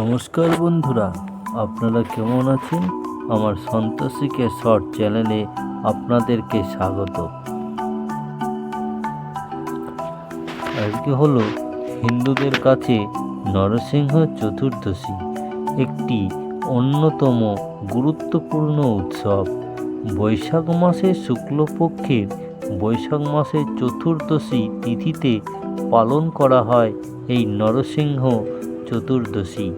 নমস্কার বন্ধুরা, আপনারা কেমন আছেন? আমার সন্তোষীকে শর্ট চ্যানেলে আপনাদেরকে স্বাগত। আজকে হলো হিন্দুদের কাছে নরসিংহ চতুর্দশী, একটি অন্যতম গুরুত্বপূর্ণ উৎসব। বৈশাখ মাসের শুক্লপক্ষের বৈশাখ মাসের চতুর্দশী তিথিতে পালন করা হয় এই নরসিংহ চতুর্দশী।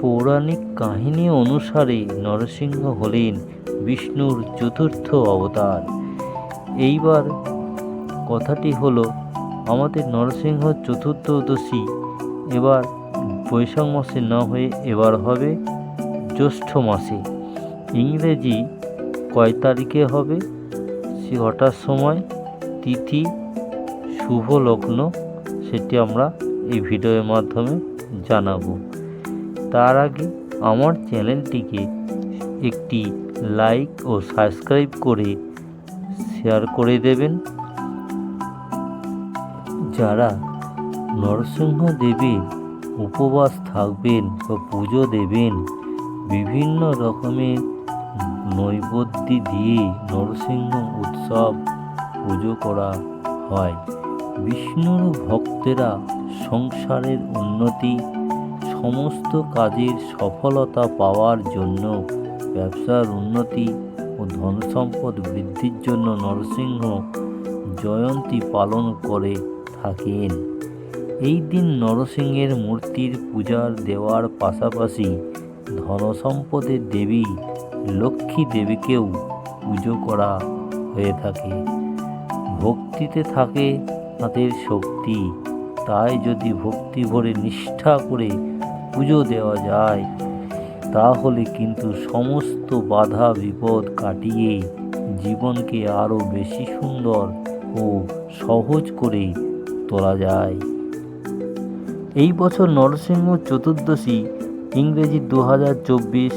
পৌরাণিক কাহিনী অনুসারে নরসিংহ হলেন বিষ্ণুর চতুর্থ অবতার। এইবার কথাটি হলো, আমাদের নরসিংহ চতুর্দশী এবার বৈশাখ মাসে না হয়ে এবার হবে জ্যৈষ্ঠ মাসে। ইংরেজি কয় তারিখে হবে? সে হঠাৎ সময়, তিথি, শুভ লগ্ন, সেটি আমরা এই ভিডিওর মাধ্যমে জানাব। তার আগে আমার চ্যানেলটিকে একটি লাইক ও সাবস্ক্রাইব করে শেয়ার করে দেবেন। যারা নরসিংহ দেবীর উপবাস থাকবেন বা পুজো দেবেন, বিভিন্ন রকমের নৈবেদ্য দিয়ে নরসিংহ উৎসব পুজো করা হয়। বিষ্ণুর ভক্তেরা সংসারের উন্নতি, সমস্ত কাজের সফলতা পাওয়ার জন্য ব্যবসার উন্নতি ও ধনসম্পদ বৃদ্ধির জন্য নরসিংহ জয়ন্তী পালন করে থাকেন। এই দিন নরসিংহের মূর্তির পূজার দেওয়ার পাশাপাশি ধনসম্পদের দেবী লক্ষ্মী দেবীকেও পুজো করা হয়ে থাকে। ভক্তিতে থাকে তাদের শক্তি। তাই যদি ভক্তি ভরে নিষ্ঠা করে পুজো দেওয়া যায়, তাহলে কিন্তু সমস্ত বাধা বিপদ কাটিয়ে জীবনকে আরও বেশি সুন্দর ও সহজ করে তোলা যায়। এই বছর নরসিংহ চতুর্দশী, ইংরেজি দু হাজার চব্বিশ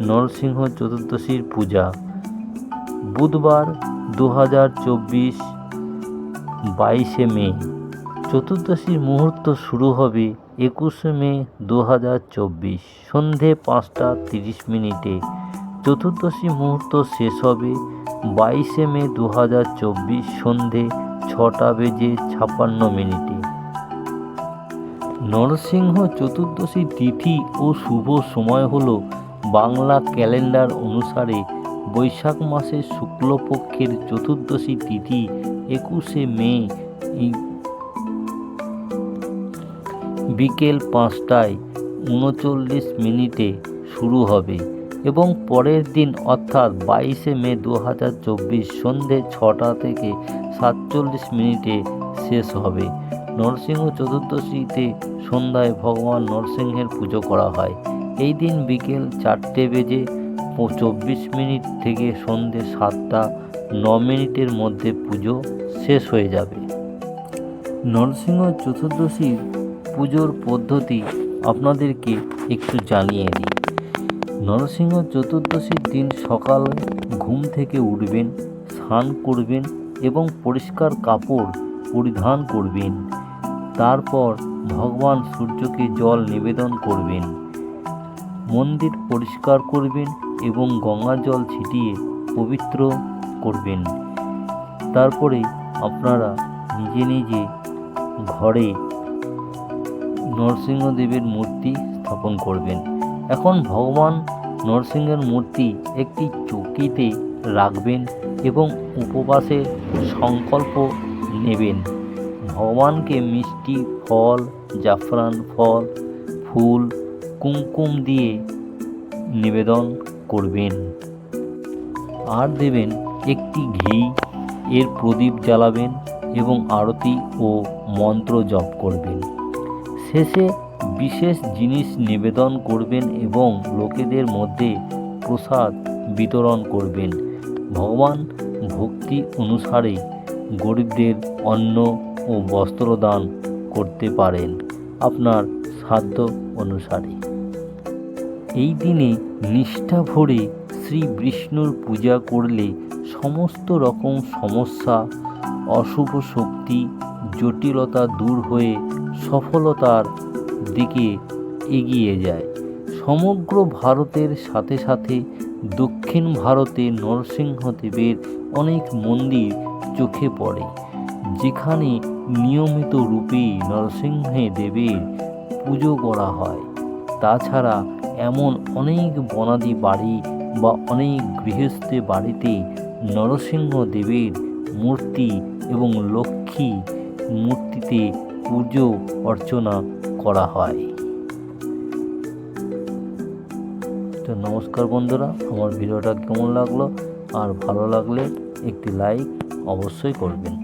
নরসিংহ চতুর্দশীর পূজা। বুধবার দু হাজার চব্বিশ বাইশে মে। চতুর্দশীর মুহূর্ত শুরু হবে একুশে মে দু হাজার চব্বিশ। সন্ধে পাঁচটা তিরিশ মিনিটে। চতুর্দশী মুহূর্ত শেষ হবে বাইশে মে দু হাজার চব্বিশ সন্ধে ছটা বেজে ছাপ্পান্ন মিনিটে। নরসিংহ চতুর্দশী তিথি ও শুভ সময় হল বাংলা ক্যালেন্ডার অনুসারে বৈশাখ মাসের শুক্লপক্ষের চতুর্দশী তিথি একুশে মে বিকেল পাঁচটায় উনচল্লিশ মিনিটে শুরু হবে এবং পরের দিন অর্থাৎ বাইশে মে দু হাজার চব্বিশ সন্ধে ছটা থেকে সাতচল্লিশ মিনিটে শেষ হবে। নরসিংহ চতুর্দশীতে সন্ধ্যায় ভগবান নরসিংহের পুজো করা হয়। এই দিন বিকেল চারটে বেজে চব্বিশ মিনিট থেকে সন্ধে সাতটা ন মিনিটের মধ্যে পুজো শেষ হয়ে যাবে। নরসিংহ চতুর্দশীর পুজোর পদ্ধতি আপনাদেরকে একটু জানিয়ে দিই। নরসিংহ চতুর্দশীর দিন সকালে ঘুম থেকে উঠবেন, স্নান করবেন এবং পরিষ্কার কাপড় পরিধান করবেন। তারপর ভগবান সূর্যকে জল নিবেদন করবেন। মন্দির পরিষ্কার করবেন এবং গঙ্গা জল ছিটিয়ে পবিত্র করবেন। তারপরে আপনারা নিজে নিজে ঘরে নরসিংহদেবের মূর্তি স্থাপন করবেন। এখন ভগবান নরসিংহের মূর্তি একটি চৌকিতে রাখবেন এবং উপবাসের সংকল্প নেবেন। ভগবানকে মিষ্টি ফল, জাফরান ফল, ফুল, কুমকুম দিয়ে নিবেদন করবেন। আর দেবেন একটি ঘি, এর প্রদীপ জ্বালাবেন এবং আরতি ও মন্ত্র জপ করবেন। শেষে বিশেষ জিনিস নিবেদন করবেন এবং লোকেদের মধ্যে প্রসাদ বিতরণ করবেন। ভগবান ভক্তি অনুসারে গরিবদের অন্ন ও বস্ত্র দান করতে পারেন আপনার সাধ্য অনুসারে। এই দিনে নিষ্ঠা ভরে শ্রী বিষ্ণুর পূজা করলে সমস্ত রকম সমস্যা, অশুভ শক্তি, জটিলতা দূর হয়ে সফলতার দিকে এগিয়ে যায়। সমগ্র ভারতের সাথে সাথে দক্ষিণ ভারতে নরসিংহদেবের অনেক মন্দির চোখে পড়ে। যেখানে নিয়মিত রূপে নরসিংহে দেবের পুজো করা হয়। তাছাড়া এমন অনেক বনাদি বাড়ি বা অনেক গৃহস্থে বাড়িতে নরসিংহ দেবের মূর্তি এবং লক্ষ্মী মূর্তিতে পুজো অর্চনা করা হয়। তো নমস্কার বন্ধুরা, আমার ভিডিওটা কেমন লাগল? আর ভালো লাগলে একটি লাইক অবশ্যই করবেন।